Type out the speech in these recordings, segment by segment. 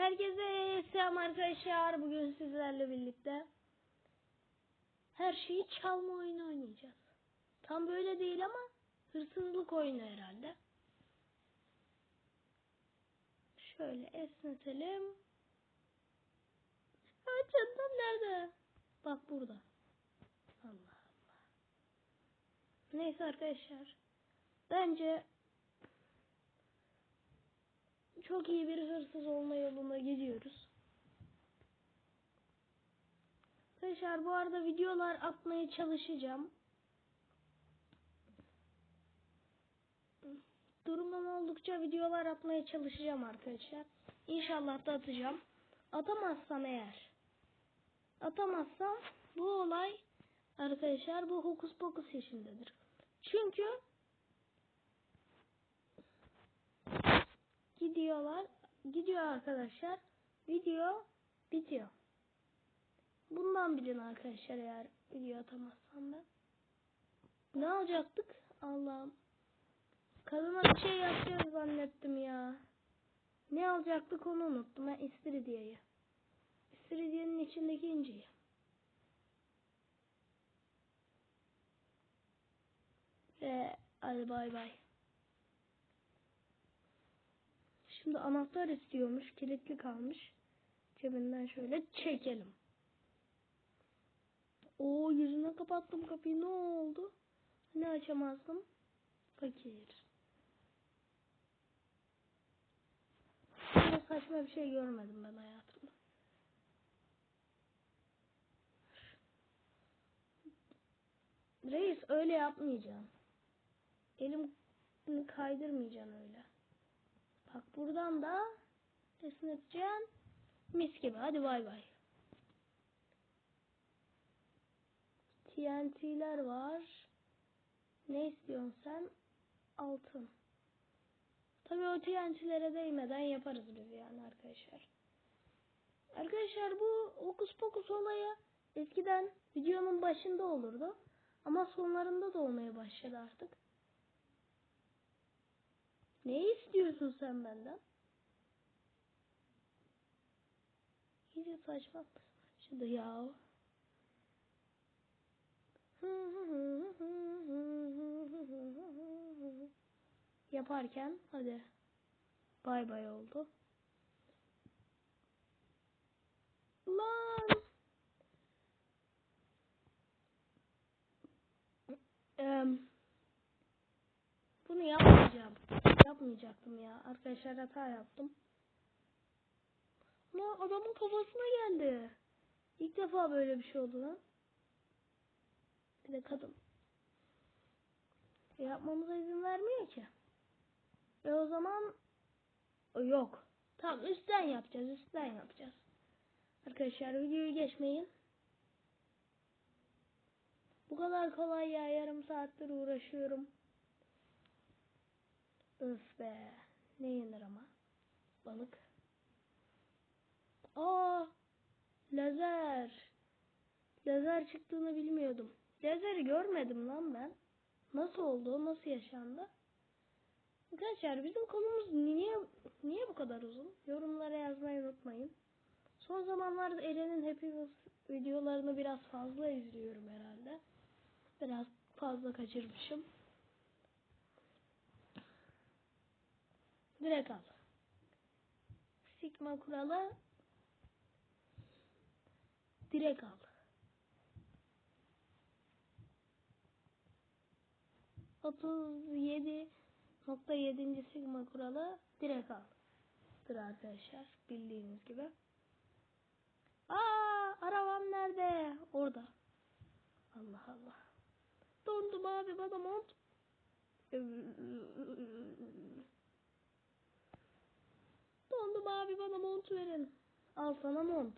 Herkese selam arkadaşlar. Bugün sizlerle birlikte her şeyi çalma oyunu oynayacağız. Tam böyle değil ama hırsızlık oyunu herhalde. Şöyle esnetelim. Ha çantam nerede? Bak burada. Allah Allah. Neyse arkadaşlar. Bence çok iyi bir hırsız olma yoluna gidiyoruz. Arkadaşlar bu arada videolar atmaya çalışacağım. Durumum oldukça videolar atmaya çalışacağım arkadaşlar. İnşallah da atacağım. Atamazsam eğer. Atamazsam bu olay arkadaşlar bu hokus pokus yaşındadır. Çünkü gidiyorlar. Gidiyor arkadaşlar. Video bitiyor. Bundan bilin arkadaşlar eğer video atamazsam ben. Ne alacaktık? Allah'ım. Kadına bir şey yapacağız zannettim ya. Ne alacaktık onu unuttum. Ben istiridyeyi. İstiridyenin içindeki inciyi. Ve hadi bay bay. Şimdi anahtar istiyormuş. Kilitli kalmış. Cebinden şöyle çekelim. Oo yüzüne kapattım kapıyı. Ne oldu? Ne açamazdım? Fakir. Böyle saçma bir şey görmedim ben hayatımda. Reis öyle yapmayacağım. Elim kaydırmayacaksın öyle. Bak buradan da esneteceksin. Mis gibi. Hadi bay bay. TNT'ler var. Ne istiyorsun sen? Altın. Tabii o TNT'lere değmeden yaparız biz yani arkadaşlar. Arkadaşlar bu hokus pokus olayı eskiden videonun başında olurdu. Ama sonlarında da olmaya başladı artık. Ne istiyorsun sen benden? İyice saçma. Şimdi ya. Yaparken hadi. Bay bay oldu. Lan. Em, bunu yapmayacağım. Yapmayacaktım ya. Arkadaşlar hata yaptım. Lan adamın kafasına geldi. İlk defa böyle bir şey oldu lan. Bir de kadın. E, yapmamıza izin vermiyor ki. E o zaman o yok. Tamam üstten yapacağız. Üstten yapacağız. Arkadaşlar videoyu geçmeyin. Bu kadar kolay ya. Yarım saattir uğraşıyorum. Öf be. Ne yenir ama? Balık. Aa! Lazer. Lazer çıktığını bilmiyordum. Lazeri görmedim lan ben. Nasıl oldu? Nasıl yaşandı? Arkadaşlar bizim konumuz niye niye bu kadar uzun? Yorumlara yazmayı unutmayın. Son zamanlarda Eren'in Wheels videolarını biraz fazla izliyorum herhalde. Biraz fazla kaçırmışım. Direkt al. Sigma kuralı direkt al. 37.7. sigma kuralı direkt al. Dır arkadaşlar bildiğiniz gibi. Aa arabam nerede? Orada. Allah Allah. Dondum abi bana mont. Abi bana mont verin. Al sana mont.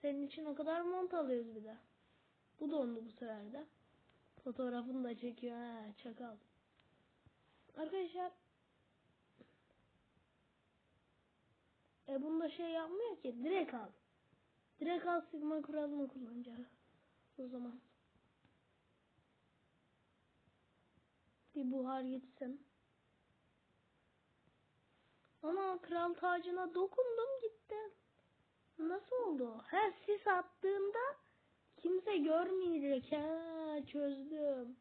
Senin için o kadar mont alıyoruz bir de. Bu dondu bu sefer de. Fotoğrafını da çekiyor ha çakal. Arkadaşlar e bunda şey yapmıyor ki direkt al. Direkt al sigma kuralını kullanacağız. O zaman. Bir buhar gitsin. Ana kral tacına dokundum gitti. Nasıl oldu? Her sis attığında kimse görmeyecek. He çözdüm.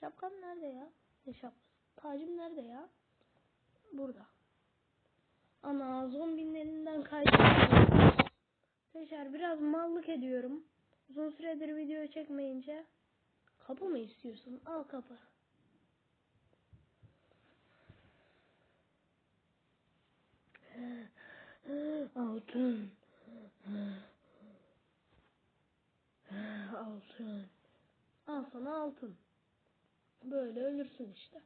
Şapkam nerede ya? Ne şapkası? Tacım nerede ya? Burada. Ana zombinin elinden kaçtım. Arkadaşlar biraz mallık ediyorum. Uzun süredir video çekmeyince. Kapı mı istiyorsun? Al kapı. Altın. Altın. Al sana altın. Böyle ölürsün işte.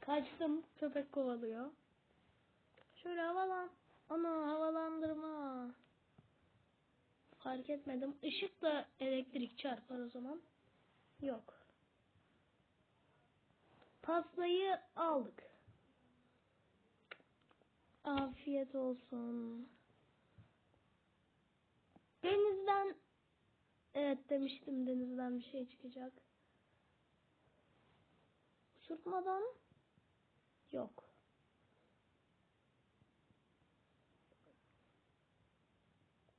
Kaçtım. Köpek kovalıyor. Şöyle havalan. Ana havalandırma. Fark etmedim. Işık da elektrik çarpar o zaman. Yok. Pastayı aldık. Afiyet olsun. Denizden evet demiştim denizden bir şey çıkacak. Uçurtmadan yok.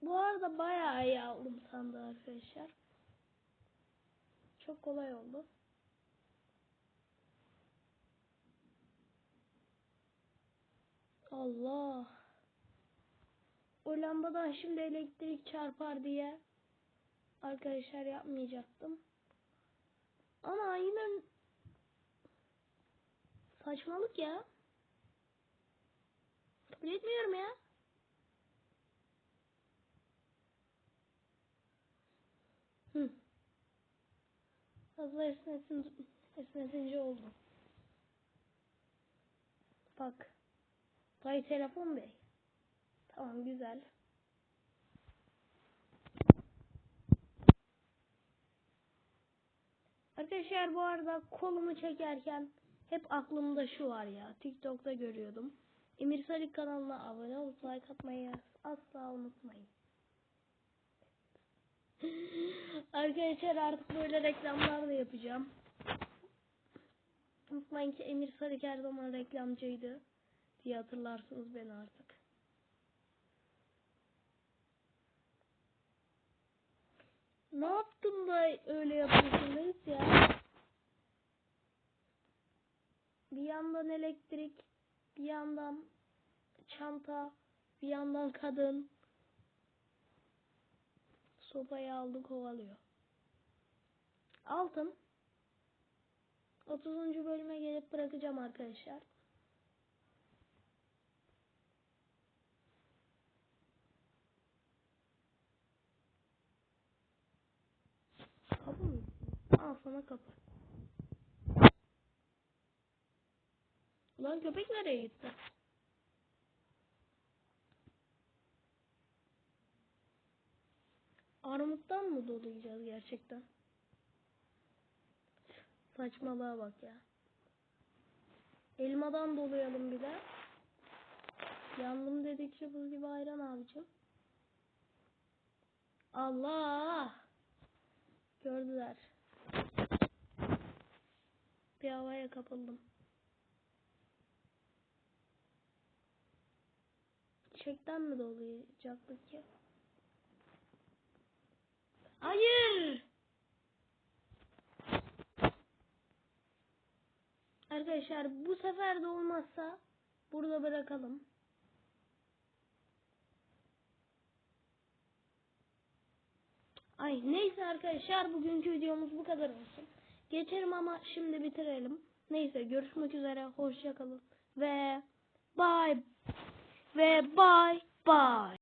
Bu arada bayağı iyi aldım sandığı arkadaşlar. Çok kolay oldu. Allah. O lambadan şimdi elektrik çarpar diye arkadaşlar yapmayacaktım. Ama yine saçmalık ya. Kabul etmiyorum ya. Hı. Fazla esnesin, esnetince oldu. Bak. Bay telefon bey. Tamam güzel. Arkadaşlar bu arada kolumu çekerken hep aklımda şu var ya. TikTok'ta görüyordum. Emir Sarık kanalına abone olup like atmayı asla unutmayın. Arkadaşlar artık böyle reklamlar da yapacağım. Unutmayın ki Emir Sarık her zaman reklamcıydı diye hatırlarsınız beni artık. Ne yaptın da öyle yapıyorsunuz ya? Bir yandan elektrik, bir yandan çanta, bir yandan kadın. Sopayı aldı kovalıyor. Altın. 30. bölüme gelip bırakacağım arkadaşlar. Kapı mı? Sana kapı. Ulan köpek nereye gitti? Armuttan mı dolayacağız gerçekten? Saçmalığa bak ya. Elmadan dolayalım bir de. Yandım dedikçe buz gibi ayran abicim. Allah! Gördüler. Bir havaya kapıldım. Çiçekten mi dolayacaktık ki? Hayır! Arkadaşlar bu sefer de olmazsa burada bırakalım. Ay neyse arkadaşlar bugünkü videomuz bu kadar olsun. Geçerim ama şimdi bitirelim. Neyse görüşmek üzere. Hoşçakalın. Ve bye. Ve bye bye.